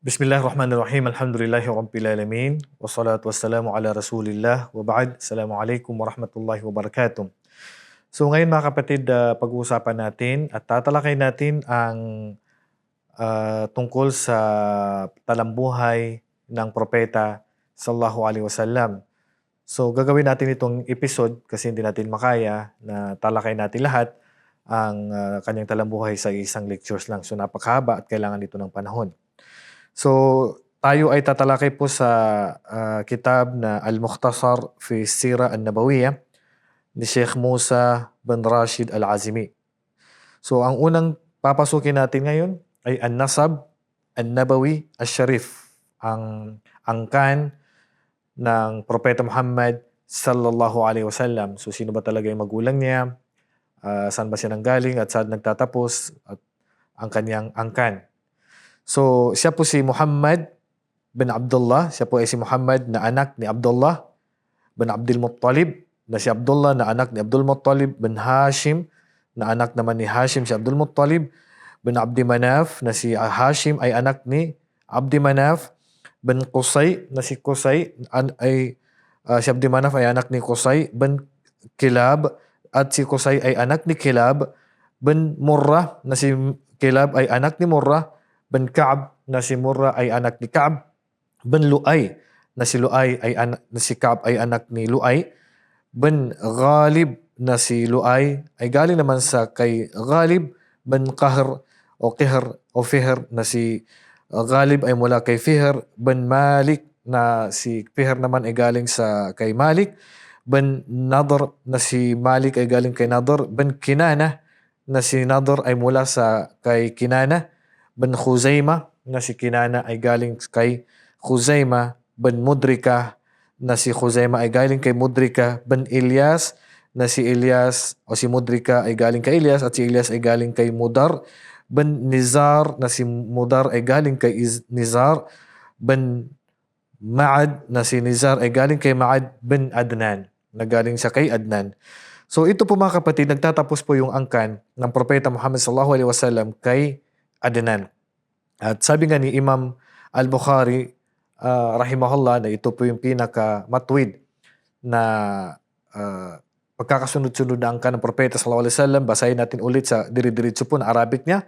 Bismillahirrahmanirrahim. Alhamdulillahi Rabbil Alamin. Wassalatu wassalamu ala Rasulillah. Wa ba'd. Assalamualaikum warahmatullahi wabarakatuh. So ngayon mga kapatid, ah, pag-uusapan natin at tatalakay natin ang ah, tungkol sa talambuhay ng propeta sallallahu alaihi wasallam. So gagawin natin itong episode kasi hindi natin makaya na talakay natin lahat ang ah, kanyang talambuhay sa isang lectures lang. So napakahaba at kailangan ito ng panahon. So, tayo ay tatalakay po sa ah, kitab na Al-Mukhtasar fi Sira An-Nabawiyya ni Sheikh Musa bin Rashid Al-Azimi. So, ang unang papasukin natin ngayon ay An-Nasab An-Nabawi Al-Sharif, ang angkan ng Propeta Muhammad sallallahu alaihi wasallam. So, sino ba talaga yung magulang niya? Ah, saan ba siya nanggaling at saan nagtatapos? At ang kanyang angkan. So, siya po si Muhammad bin Abdullah. Siya po ay si Muhammad na anak ni Abdullah bin Abdul Muttalib. Na si Abdullah na anak ni Abdul Muttalib bin Hashim na anak naman ni Hashim si Abdul Muttalib bin Abdi Manaf na si Hashim ay anak ni Abdi Manaf bin Qusay na si Qusay ay ah, si Abdi Manaf ay anak ni Qusay bin Kilab at si Qusay ay anak ni Kilab bin Murrah na si Kilab ay anak ni Murrah bin Ka'ab na si Murrah ay anak ni Ka'ab. Bin Luay na si Luay ay anak na si Ka'ab ay anak ni Luay. Bin Ghalib na si Luay ay galing naman sa kay Ghalib. Bin Qahr o Qihr o Fihr na si Ghalib ay mula kay Fihr. Bin Malik na si Fihr naman ay galing sa kay Malik. Bin Nadr na si Malik ay galing kay Nadr. Bin Kinana na si Nadr ay mula sa kay Kinana bin Khuzaima na si Kinana ay galing kay Khuzaima bin Mudrika na si Khuzaima ay galing kay Mudrika bin Ilyas na si Ilyas o si Mudrika ay galing kay Ilyas at si Ilyas ay galing kay Mudar bin Nizar na si Mudar ay galing kay Iz- Nizar bin Ma'ad na si Nizar ay galing kay Ma'ad bin Adnan na galing sa kay Adnan. So ito po mga kapatid, nagtatapos po yung angkan ng Propeta Muhammad sallallahu alaihi wasallam kay Adnan. At sabi nga ni Imam Al-Bukhari, ah, rahimahullah, na ito po yung pinaka matwid na ah, pagkakasunod-sunod na angkan ng Propeta sallallahu alaihi wasallam. Basahin natin ulit sa diri-diritso po na Arabic niya.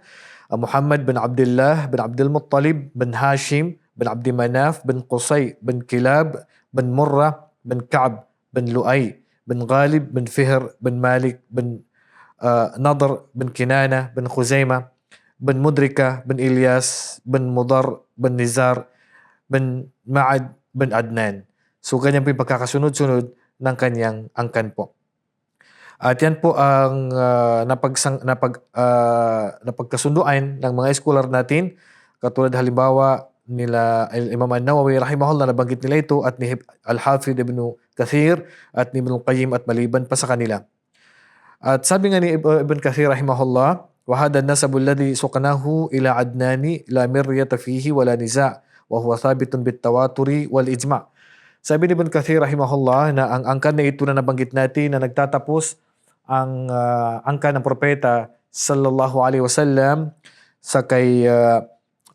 Ah, Muhammad bin Abdullah bin Abdul Muttalib bin Hashim bin Abdi Manaf bin Qusay bin Kilab bin Murrah bin Ka'b bin Luay bin Ghalib bin Fihr bin Malik bin ah, Nadr bin Kinana bin Khuzaimah bin Mudrika bin Ilyas bin Mudar bin Nizar bin Ma'ad bin Adnan. So ganyan po yung pagkakasunod-sunod ng kanyang angkan po. At yan po ang ah, napagsang, napag, ah, napagkasunduan ng mga scholar natin. Katulad halimbawa nila Imam An-Nawawi rahimahullah nabanggit nila ito at ni Al-Hafidh ibn Kathir at ni Ibn Qayyim at maliban pa sa kanila. At sabi nga ni Ib- Ibn Kathir rahimahullah, وهذا النسب الذي سقناه إلى عدنان لا مرية فيه ولا نزاع وهو ثابت بالتواتر والإجماع. Sabi ni Ibn Kathir rahimahullah na ang angkan na ito na nabanggit natin na nagtatapos ang ah, angkan ng propeta sallallahu alaihi wasallam sa kay ah,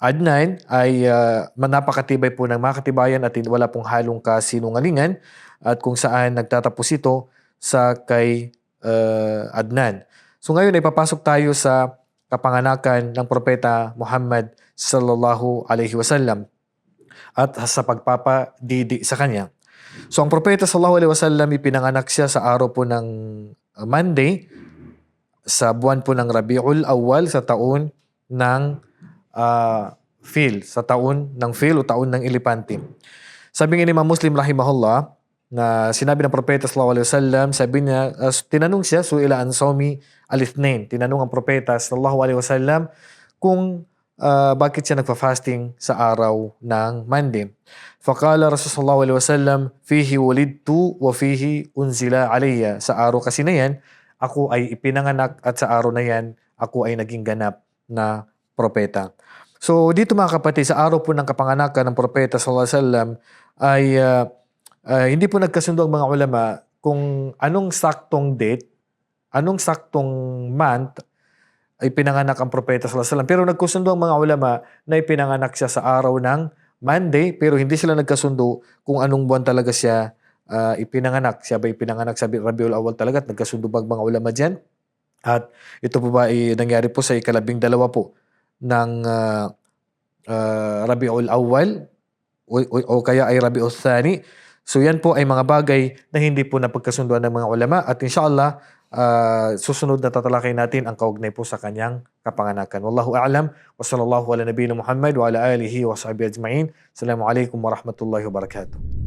Adnan ay uh, napakatibay po ng mga katibayan at wala pong halong kasinungalingan at kung saan nagtatapos ito sa kay ah, Adnan. So ngayon ay papasok tayo sa kapanganakan ng propeta Muhammad sallallahu alaihi wasallam at sa pagpapadidi sa kanya. So ang propeta sallallahu alaihi wasallam ipinanganak siya sa araw po ng uh, Monday sa buwan po ng Rabiul Awwal sa taon ng uh, Fil, sa taon ng Fil o taon ng Elepante. Sabi nga ni Imam Muslim rahimahullah na sinabi ng propeta sallallahu alaihi wasallam, sabi niya, uh, tinanong siya, suila an sawmi al-ithnain. Tinanong ang propeta sallallahu alaihi wasallam kung uh, bakit siya nagfa-fasting sa araw ng Monday. Faqala Rasul sallallahu alaihi wasallam, fihi wulidtu wa fihi unzila alayya. Sa araw kasi na yan, ako ay ipinanganak at sa araw na yan, ako ay naging ganap na propeta. So dito mga kapatid, sa araw po ng kapanganakan ng propeta sallallahu alaihi wasallam ay uh, uh, hindi po nagkasundo ang mga ulama kung anong saktong date, anong saktong month ay pinanganak ang propeta sallallahu alaihi. Pero nagkusundo ang mga ulama na ipinanganak siya sa araw ng Monday pero hindi sila nagkasundo kung anong buwan talaga siya ah, ipinanganak. Siya ba ipinanganak sa Rabiul Awal talaga at nagkasundo ba mga ulama diyan? At ito po ba ay nangyari po sa ikalabing dalawa po ng ah, ah, Rabiul Awal o, o, o kaya ay Rabiul Thani. So yan po ay mga bagay na hindi po napagkasunduan ng mga ulama at inshallah ah, susunod na tatalakay natin ang kaugnay po sa kanyang kapanganakan. Wallahu a'lam wa sallallahu ala nabiyina Muhammad wa ala alihi wa sahbihi ajma'in. Assalamu alaikum warahmatullahi wabarakatuh.